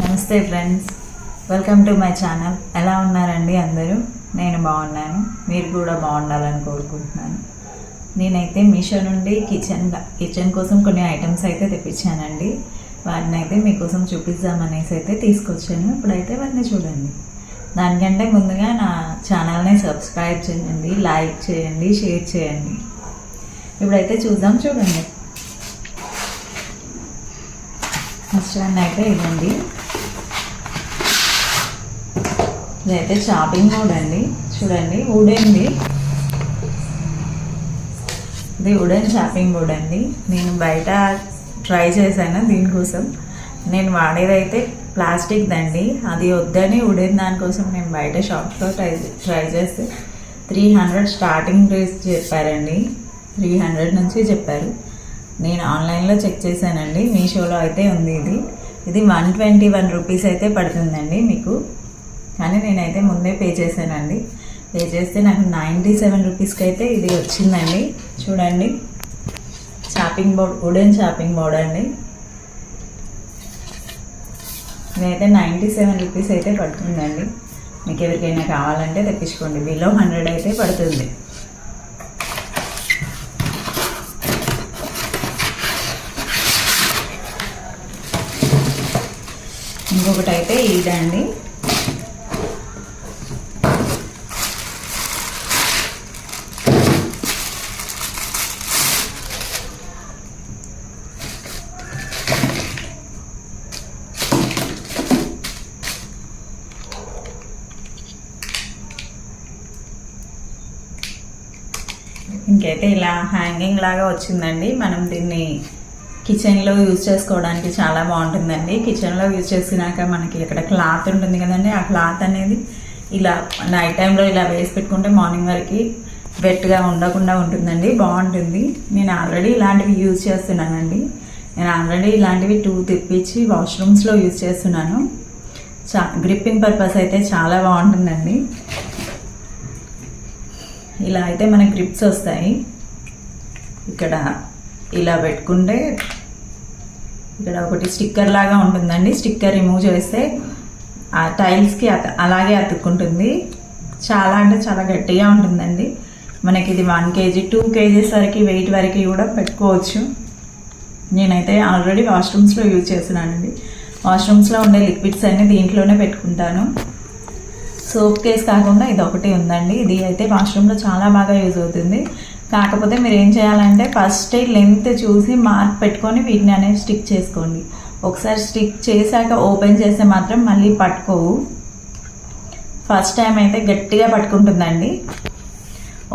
నమస్తే friends welcome to my channel. ఎలా ఉన్నారండి అందరూ? నేను బాగున్నాను. మీరు కూడా బాగుండాలని కోరుకుంటున్నాను. నేనైతే మీషో నుండి కిచెన్ కిచెన్ కోసం కొన్ని ఐటమ్స్ అయితే తెప్పించానండి. వాటిని అయితే మీకోసం చూపిద్దామనేసి అయితే తీసుకొచ్చాను. ఇప్పుడైతే వాటిని చూడండి. దానికంటే ముందుగా నా ఛానల్ని సబ్స్క్రైబ్ చేయండి లైక్ చేయండి షేర్ చేయండి. ఇప్పుడైతే చూద్దాం చూడండి. ఫస్ట్ వన్ అయితే ఇదండి ఇదైతే షాపింగ్ మోడ్ అండి. చూడండి వుడెన్ది ఇది వుడెన్ షాపింగ్ బోర్డ్ అండి. నేను బయట ట్రై చేశాను దీనికోసం. నేను వాడేదైతే ప్లాస్టిక్ దండి అది వద్దని వుడెన్ దానికోసం నేను బయట షాప్లో ట్రై ట్రై చేస్తే త్రీ హండ్రెడ్ స్టార్టింగ్ ప్రైస్ చెప్పారండి. త్రీ హండ్రెడ్ నుంచి చెప్పారు. నేను ఆన్లైన్లో చెక్ చేశానండి. మీషోలో అయితే ఉంది ఇది. ఇది వన్ ట్వంటీ వన్ రూపీస్ అయితే పడుతుందండి మీకు. కానీ నేనైతే ముందే పే చేశానండి. పే చేస్తే నాకు నైంటీ సెవెన్ రూపీస్కి అయితే ఇది వచ్చిందండి. చూడండి. Shopping board wooden shopping board అండి. ఇదైతే నైంటీ సెవెన్ రూపీస్ అయితే పడుతుందండి. మీకు ఎవరికైనా కావాలంటే తెప్పించుకోండి. బిలో హండ్రెడ్ అయితే పడుతుంది. ఇంకొకటి అయితే ఇదండి ఇంకైతే ఇలా హ్యాంగింగ్ లాగా వచ్చిందండి. మనం దీన్ని కిచెన్లో యూజ్ చేసుకోవడానికి చాలా బాగుంటుందండి. కిచెన్లో యూజ్ చేసినాక మనకి ఇక్కడ క్లాత్ ఉంటుంది కదండి. ఆ క్లాత్ అనేది ఇలా నైట్ టైంలో ఇలా వేసి పెట్టుకుంటే మార్నింగ్ వరకు వెట్గా ఉండకుండా ఉంటుందండి. బాగుంటుంది. నేను ఆల్రెడీ ఇలాంటివి యూజ్ చేస్తున్నానండి. నేను ఆల్రెడీ ఇలాంటివి టూ తెప్పించి వాష్రూమ్స్లో యూజ్ చేస్తున్నాను. చా గ్రిప్పింగ్ పర్పస్ అయితే చాలా బాగుంటుందండి. ఇలా అయితే మనకి గ్రిప్స్ వస్తాయి. ఇక్కడ ఇలా పెట్టుకుంటే ఇక్కడ ఒకటి స్టిక్కర్ లాగా ఉంటుందండి. స్టిక్కర్ రిమూవ్ చేస్తే ఆ టైల్స్కి అత అలాగే అతుక్కుంటుంది. చాలా అంటే చాలా గట్టిగా ఉంటుందండి. మనకి ఇది వన్ కేజీ టూ కేజీస్ వరకు వెయిట్ వరకు కూడా పెట్టుకోవచ్చు. నేనైతే ఆల్రెడీ వాష్రూమ్స్లో యూజ్ చేస్తున్నానండి. వాష్రూమ్స్లో ఉండే లిక్విడ్స్ అన్నీ దీంట్లోనే పెట్టుకుంటాను. సోప్ కేస్ కాకుండా ఇది ఒకటి ఉందండి. ఇది అయితే వాష్రూమ్లో చాలా బాగా యూజ్ అవుతుంది. కాకపోతే మీరు ఏం చేయాలంటే ఫస్ట్ లెంత్ చూసి మార్క్ పెట్టుకొని వీటిని అనేది స్టిక్ చేసుకోండి. ఒకసారి స్టిక్ చేశాక ఓపెన్ చేస్తే మాత్రం మళ్ళీ పట్టుకోవు. ఫస్ట్ టైం అయితే గట్టిగా పట్టుకుంటుందండి.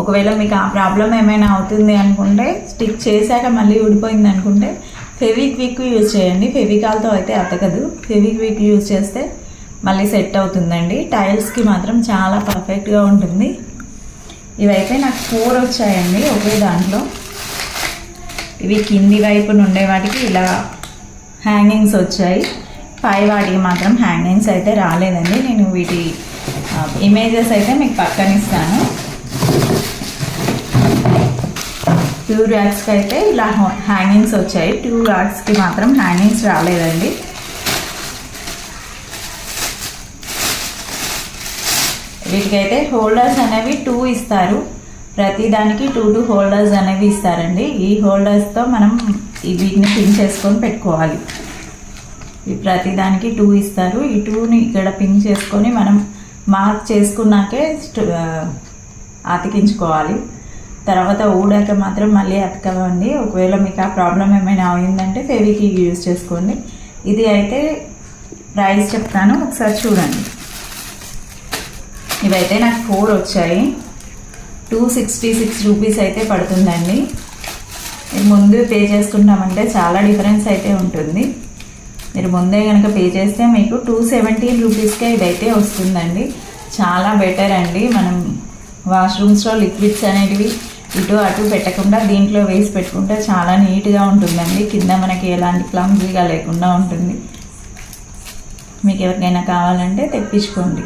ఒకవేళ మీకు ఆ ప్రాబ్లం ఏమైనా అవుతుంది అనుకుంటే స్టిక్ చేశాక మళ్ళీ ఊడిపోయింది అనుకుంటే ఫెవిక్విక్ యూజ్ చేయండి. ఫెవికాల్తో అయితే అతకదు. ఫెవిక్విక్ యూజ్ చేస్తే మళ్ళీ సెట్ అవుతుందండి. టైల్స్కి మాత్రం చాలా పర్ఫెక్ట్గా ఉంటుంది. ఇవైతే నాకు ఫోర్ వచ్చాయండి ఒకే దాంట్లో. ఇవి కింది వైపున ఉండే వాటికి ఇలా హ్యాంగింగ్స్ వచ్చాయి. పై వాటికి మాత్రం హ్యాంగింగ్స్ అయితే రాలేదండి. నేను వీటి ఇమేజెస్ అయితే మీకు పక్కన ఇస్తాను. టూ ర్యాక్స్కి అయితే ఇలా హ్యాంగింగ్స్ వచ్చాయి. టూ ర్యాక్స్కి మాత్రం హ్యాంగింగ్స్ రాలేదండి. వీటికైతే హోల్డర్స్ అనేవి టూ ఇస్తారు. ప్రతి దానికి టూ టూ హోల్డర్స్ అనేవి ఇస్తారండి. ఈ హోల్డర్స్తో మనం ఈ వీటిని పిన్ చేసుకొని పెట్టుకోవాలి. ఈ ప్రతి దానికి టూ ఇస్తారు. ఈ టూని ఇక్కడ పిన్ చేసుకొని మనం మార్క్ చేసుకున్నాకే అతికించుకోవాలి తర్వాత ఊడాక మాత్రం మళ్ళీ అతకవండి ఒకవేళ మీకు ఆ ప్రాబ్లం ఏమైనా అయిందంటే ఫెవికి యూజ్ చేసుకోండి. ఇది అయితే ప్రైస్ చెప్తాను. ఒకసారి చూడండి. ఇవైతే నాకు ఫోర్ వచ్చాయి. టూ సిక్స్టీ సిక్స్ రూపీస్ అయితే పడుతుందండి. మీరు ముందు పే చేసుకుంటామంటే చాలా డిఫరెన్స్ అయితే ఉంటుంది. మీరు ముందే కనుక పే చేస్తే మీకు టూ సెవెంటీన్ రూపీస్కే ఇదైతే వస్తుందండి. చాలా బెటర్ అండి. మనం వాష్రూమ్స్లో లిక్విడ్స్ అనేటివి ఇటు అటు పెట్టకుండా దీంట్లో వేసి పెట్టుకుంటే చాలా నీట్గా ఉంటుందండి. కింద మనకి ఎలాంటి క్లమ్జీగా లేకుండా ఉంటుంది. మీకు ఎవరికైనా కావాలంటే తెప్పించుకోండి.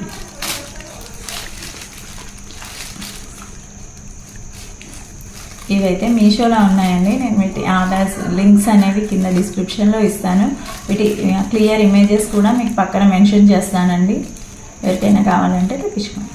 ఇవైతే మీషోలో ఉన్నాయండి. నేను వీటి ఆర్డర్స్ లింక్స్ అనేవి కింద డిస్క్రిప్షన్లో ఇస్తాను. వీటి క్లియర్ ఇమేజెస్ కూడా మీకు పక్కన మెన్షన్ చేస్తానండి. ఎవరికైనా కావాలంటే తెప్పించుకోండి.